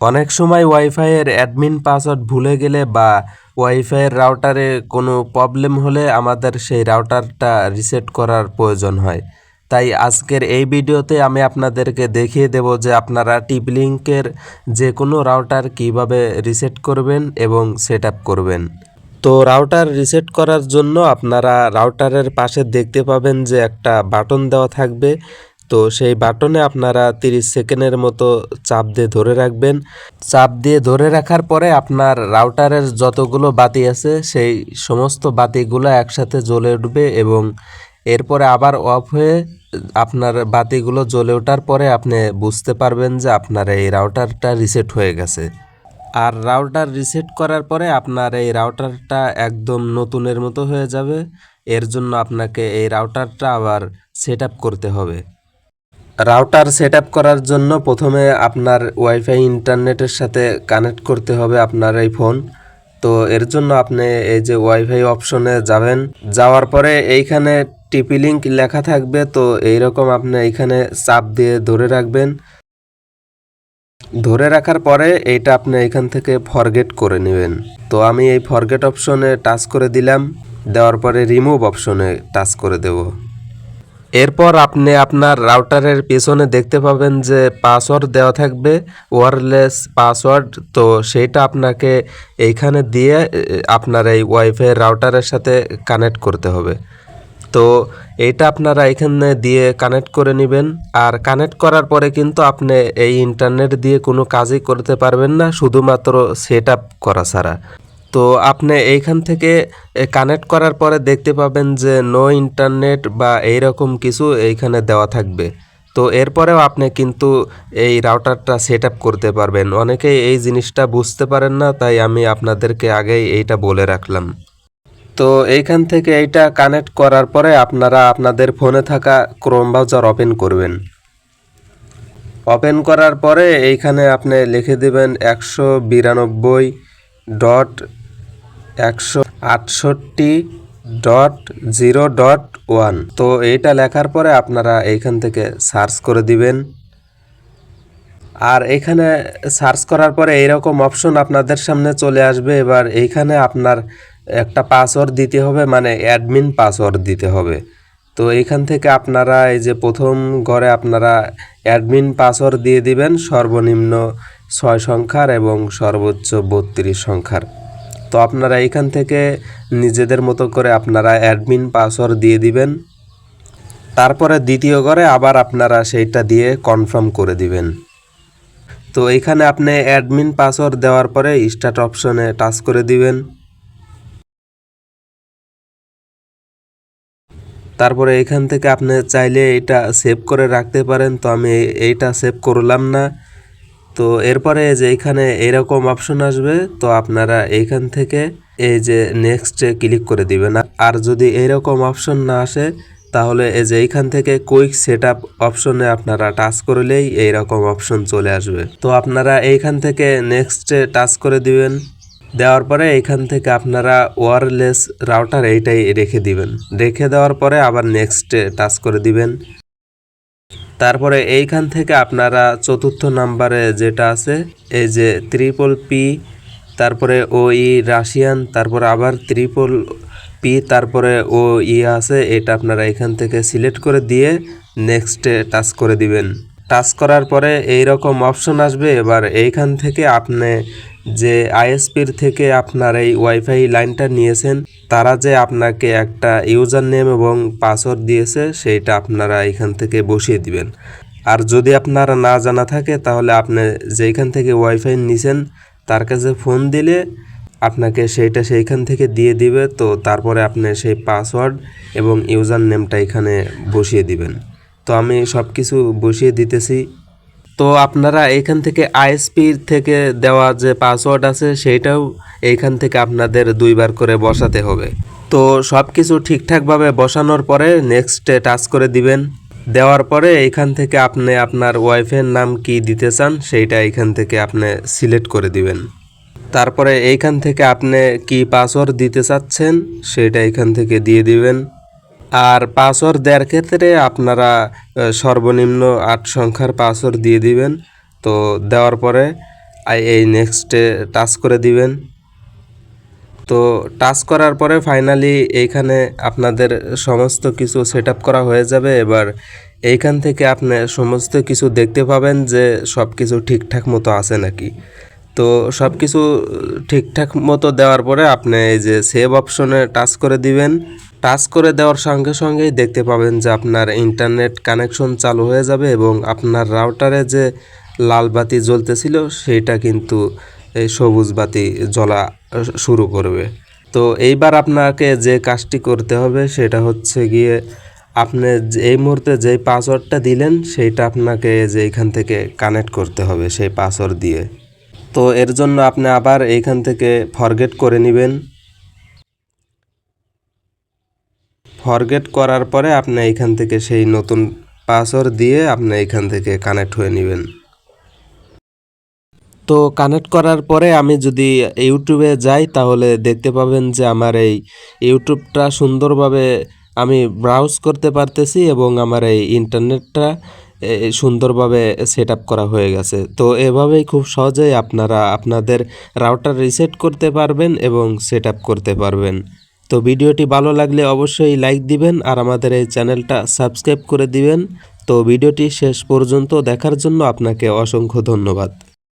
অনেক সময় ওয়াইফাইয়ের admin password ভুলে গেলে বা ওয়াইফাইয়ের রাউটারে কোনো প্রবলেম হলে আমাদের সেই রাউটারটা রিসেট করার প্রয়োজন হয়। তাই আজকের এই ভিডিওতে আমি আপনাদেরকে দেখিয়ে দেব যে আপনারা টিপলিংকের যে কোনো রাউটার কীভাবে রিসেট করবেন এবং সেট করবেন। তো রাউটার রিসেট করার জন্য আপনারা রাউটারের পাশে দেখতে পাবেন যে একটা বাটন দেওয়া থাকবে। তো সেই বাটনে আপনারা 30 সেকেন্ডের মতো চাপ দিয়ে ধরে রাখবেন। চাপ দিয়ে ধরে রাখার পরে আপনার রাউটারের যতগুলো বাতি আছে, সেই সমস্ত বাতিগুলো একসাথে জ্বলে উঠবে এবং এরপরে আবার অফ হয়ে আপনার বাতিগুলো জ্বলে ওঠার পরে আপনি বুঝতে পারবেন যে আপনার এই রাউটারটা রিসেট হয়ে গেছে। আর রাউটার রিসেট করার পরে আপনার এই রাউটারটা একদম নতুনের মতো হয়ে যাবে। এর জন্য আপনাকে এই রাউটারটা আবার সেট করতে হবে। রাউটার সেট করার জন্য প্রথমে আপনার ওয়াইফাই ইন্টারনেটের সাথে কানেক্ট করতে হবে আপনার এই ফোন। তো এর জন্য আপনি এই যে ওয়াইফাই অপশনে যাবেন। যাওয়ার পরে এইখানে টিপি লিঙ্ক লেখা থাকবে। তো এইরকম আপনি এইখানে চাপ দিয়ে ধরে রাখবেন। ধরে রাখার পরে এইটা আপনি এখান থেকে ফরগেট করে নেবেন। তো আমি এই ফরগেট অপশনে টাচ করে দিলাম। দেওয়ার পরে রিমুভ অপশনে টাচ করে দেব। এরপর আপনি আপনার রাউটারের পেছনে দেখতে পাবেন যে পাসওয়ার্ড দেওয়া থাকবে ওয়ারলেস পাসওয়ার্ড তো সেইটা আপনাকে এইখানে দিয়ে আপনার এই ওয়াইফাই রাউটারের সাথে কানেক্ট করতে হবে। তো এইটা আপনারা এখানে দিয়ে কানেক্ট করে নেবেন। আর কানেক্ট করার পরে কিন্তু আপনি এই ইন্টারনেট দিয়ে কোনো কাজই করতে পারবেন না, শুধুমাত্র সেট আপ করা ছাড়া। তো আপনি এইখান থেকে কানেক্ট করার পরে দেখতে পাবেন যে নো ইন্টারনেট বা এইরকম কিছু এইখানে দেওয়া থাকবে। তো এরপরেও আপনি কিন্তু এই রাউটারটা সেট করতে পারবেন। অনেকেই এই জিনিসটা বুঝতে পারেন না, তাই আমি আপনাদেরকে আগেই এইটা বলে রাখলাম। তো এইখান থেকে এইটা কানেক্ট করার পরে আপনারা আপনাদের ফোনে থাকা ক্রোম ব্রাউজার ওপেন করবেন। ওপেন করার পরে এইখানে আপনি লিখে দেবেন একশো বিরানব্বই ডট একশো আটষট্টি ডট জিরো ডট ওয়ান। তো এইটা লেখার পরে আপনারা এইখান থেকে সার্চ করে দিবেন। আর এখানে সার্চ করার পরে এইরকম অপশন আপনাদের সামনে চলে আসবে। এবার এইখানে আপনার একটা পাসওয়ার্ড দিতে হবে মানে অ্যাডমিন পাসওয়ার্ড দিতে হবে। তো এইখান থেকে আপনারা এই যে প্রথম ঘরে আপনারা অ্যাডমিন পাসওয়ার্ড দিয়ে দিবেন, সর্বনিম্ন ছয় সংখ্যার এবং সর্বোচ্চ বত্রিশ সংখ্যার। তো আপনারা এইখান থেকে নিজেদের মতো করে আপনারা অ্যাডমিন পাসওয়ার্ড দিয়ে দিবেন। তারপরে দ্বিতীয় ঘরে আবার আপনারা সেইটা দিয়ে কনফার্ম করে দিবেন। তো এইখানে আপনি অ্যাডমিন পাসওয়ার্ড দেওয়ার পরে স্টার্ট অপশনে টাচ করে দিবেন। তারপরে এখান থেকে আপনি চাইলে এটা সেভ করে রাখতে পারেন। তো আমি এইটা সেভ করলাম না। তো এরপরে যে এখানে এরকম অপশন আসবে, তো আপনারা এইখান থেকে এই যে নেক্সটে ক্লিক করে দিবেন। আর যদি এইরকম অপশন না আসে, তাহলে এই যে এইখান থেকে কুইক সেট আপ অপশনে আপনারা টাচ করলেই এইরকম অপশন চলে আসবে। তো আপনারা এইখান থেকে নেক্সটে টাচ করে দিবেন। দেওয়ার পরে এইখান থেকে আপনারা ওয়ারলেস রাউটার এইটাই রেখে দিবেন। রেখে দেওয়ার পরে আবার নেক্সটে টাচ করে দিবেন। তারপরে এইখান থেকে আপনারা চতুর্থ নাম্বারে যেটা আছে, এই যে ত্রিপল পি তারপরে ও ই রাশিয়ান তারপরে আবার ত্রিপল পি তারপরে ও ই আছে, এটা আপনারা এখান থেকে সিলেক্ট করে দিয়ে নেক্সটে টাচ করে দিবেন। টাচ করার পরে এই রকম অপশন আসবে, এবার এইখান থেকে আপনি যে আইএসপির থেকে আপনার এই ওয়াইফাই লাইনটা নিয়েছেন, তারা যে আপনাকে একটা ইউজার নেম এবং পাসওয়ার্ড দিয়েছে, সেইটা আপনারা এখান থেকে বসিয়ে দিবেন। আর যদি আপনার না জানা থাকে, তাহলে আপনি যেইখান থেকে ওয়াইফাই নিছেন, তার কাছে ফোন দিলে আপনাকে সেইটা সেইখান থেকে দিয়ে দিবে, তো তারপরে আপনি সেই পাসওয়ার্ড এবং ইউজার নেমটা এখানে বসিয়ে দিবেন। তো আমি সব কিছু বসিয়ে দিতেছি। তো আপনারা এইখান থেকে আইএসপি থেকে দেওয়া যে পাসওয়ার্ড আছে, সেইটাও এইখান থেকে আপনাদের দুইবার করে বসাতে হবে। তো সব কিছু ঠিকঠাকভাবে বসানোর পরে নেক্সটে টাচ করে দিবেন। দেওয়ার পরে এইখান থেকে আপনি আপনার ওয়াইফের নাম কি দিতে চান, সেইটা এখান থেকে আপনি সিলেক্ট করে দিবেন। তারপরে এইখান থেকে আপনি কি পাসওয়ার্ড দিতে চাচ্ছেন সেটা এখান থেকে দিয়ে দিবেন। আর পাসওয়ার্ড দেওয়ার ক্ষেত্রে আপনারা সর্বনিম্ন আট সংখ্যার পাসওয়ার্ড দিয়ে দিবেন। তো দেওয়ার পরে এই নেক্সটে টাচ করে দিবেন। তো টাচ করার পরে ফাইনালি এইখানে আপনাদের সমস্ত কিছু সেট করা হয়ে যাবে। এবার এইখান থেকে আপনি সমস্ত কিছু দেখতে পাবেন যে সব কিছু ঠিকঠাক মতো আছে নাকি। তো সব কিছু ঠিকঠাক মতো দেওয়ার পরে আপনি এই যে সেভ অপশনে টাচ করে দিবেন। টাচ করে দেওয়ার সঙ্গে সঙ্গেই দেখতে পাবেন যে আপনার ইন্টারনেট কানেকশন চালু হয়ে যাবে এবং আপনার রাউটারে যে লাল বাতি জ্বলতেছিল, সেইটা কিন্তু এই সবুজ বাতি জ্বলা শুরু করবে। তো এইবার আপনাকে যে কাজটি করতে হবে, সেটা হচ্ছে গিয়ে আপনি এই মুহূর্তে যেই পাসওয়ার্ডটা দিলেন, সেইটা আপনাকে যে এখান থেকে কানেক্ট করতে হবে, সেই পাসওয়ার্ড দিয়ে। তো এর জন্য আপনি আবার এইখান থেকে ফরগেট করে নেবেন। ফরগেট করার পরে আপনি এইখান থেকে সেই নতুন পাসওয়ার্ড দিয়ে আপনি এইখান থেকে কানেক্ট হয়ে নেবেন। তো কানেক্ট করার পরে আমি যদি ইউটিউবে যাই, তাহলে দেখতে পাবেন যে আমার এই ইউটিউবটা সুন্দরভাবে আমি ব্রাউজ করতে পারতেছি এবং আমার এই ইন্টারনেটটা সুন্দরভাবে সেট করা হয়ে গেছে। তো এভাবেই খুব সহজেই আপনারা আপনাদের রাউটার রিসেট করতে পারবেন এবং সেট করতে পারবেন। তো ভিডিওটি ভালো লাগলে অবশ্যই লাইক দিবেন আর আমাদের এই চ্যানেলটা সাবস্ক্রাইব করে দিবেন। তো ভিডিওটি শেষ পর্যন্ত দেখার জন্য আপনাকে অসংখ্য ধন্যবাদ।